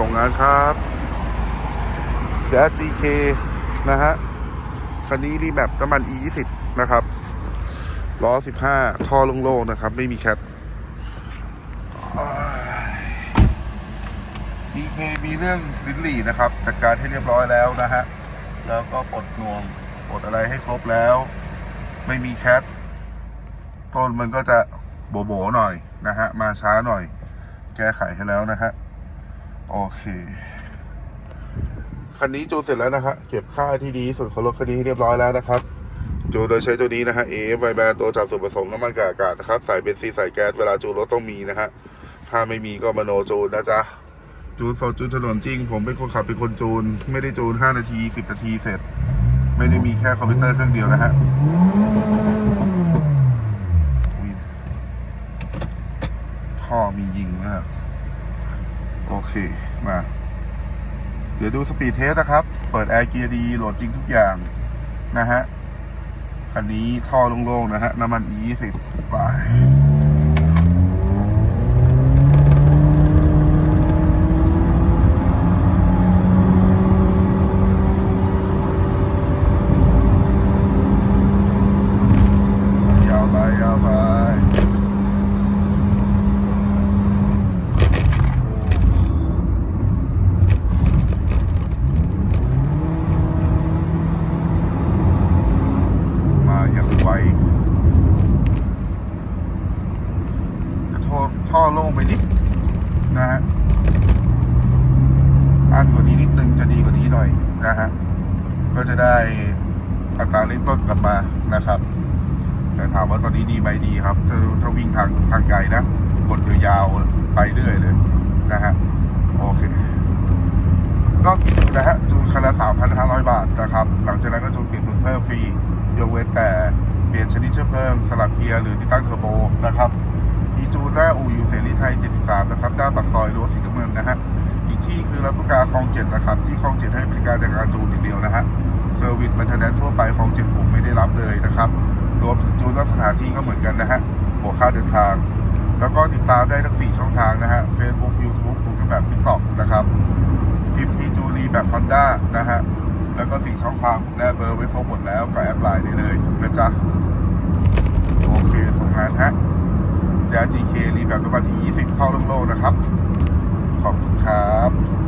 ส่งงานครับแจ๊ส GK นะฮะ คันนี้รีแมปน้ำมัน E 2 0 นะครับ ล้อ 15 ท่อโล่งๆนะครับ ไม่มีแคท GK มีเรื่องลิ้นหลี่นะครับ จัดการให้เรียบร้อยแล้วนะฮะ แล้วก็ปลดน่วงปลดอะไรให้ครบแล้ว ไม่มีแคท ต้นมันก็จะโบโบๆหน่อยนะฮะ มาช้าหน่อย แก้ไขให้แล้วนะฮะ โอเค คันนี้จูนเสร็จแล้วนะฮะเก็บค่าที่ดีสุดของรถคันนี้ให้เรียบร้อยแล้วนะครับจูนโดยใช้ตัวนี้นะฮะ AF ไวแบนตัวจับส่วนผสมน้ำมันกับอากาศนะครับใส่เบนซินใส่แก๊สเวลาจูนรถต้องมีนะฮะถ้าไม่มีก็มโนจูนนะจ๊ะจูนสดจูนถนนจริง ผมเป็นคนขับเป็นคนจูน ไม่ได้จูน 5 นาที 10 นาทีเสร็จ ไม่ได้มีแค่คอมพิวเตอร์เครื่องเดียวนะฮะทอมียิงนะครับ โอเค มา เดี๋ยวดูสปีดเทสนะครับ เปิดแอร์เกียร์ดีโหลดจริงทุกอย่างนะฮะ คันนี้ท่อโล่งๆนะฮะ น้ำมัน E20 ไป ยาวไปยาวไป มาอย่างไวจะท่อท่อโล่งไปนิดนะฮะ อันกว่านี้นิดนึงจะดีกว่านี้หน่อยนะฮะ ก็จะได้อัตราเร่งต้นกลับมานะครับ แต่ถามว่าตอนนี้ดีไหมดีครับถ้าถ้าวิ่งทางทางไกลนะกดยาวๆไปเรื่อยเลยนะฮะโอเคก็กินนะฮะจูนคันละ3,500บาทนะครับ หลังจากนั้นก็จูนเปลี่ยนทุนเพิ่มฟรียกเว้นแต่เปลี่ยนชนิดเชื้อเพลิงสลับเกียร์หรือติดตั้งเทอร์โบนะครับอีจูนหน้าอูอยู่เสรีไทย 73 นะครับด้านปากซอยรั้วสีน้ำเงินนะฮะ อีกที่คือรับประกาคลองเจ็ดนะครับ ที่คลองเจ็ดให้บริการจากการจูนอย่างเดียวนะฮะเซอร์วิสมันเทนแนนทั่วไปคลองเจ็ดผมไม่ได้รับเลยนะครับ รวมถึงจูนและสถานที่ก็เหมือนกันนะฮะบวกค่าเดินทาง แล้วก็ติดตามได้ทั้ง 4 ช่องทางนะฮะ Facebook YouTube กลุ่มแบบ TikTok นะครับพิมที่จูรีแบบ Honda นะฮะ แล้วก็4ช่องทางผมได้เบอร์ไว้ครบหมดแล้วก็แอปไลน์ได้เลยนะจ๊ะโอเคส่งงานฮะยา GK รีแบบประมาณที่20เท่าโลกนะครับ ขอบคุณครับ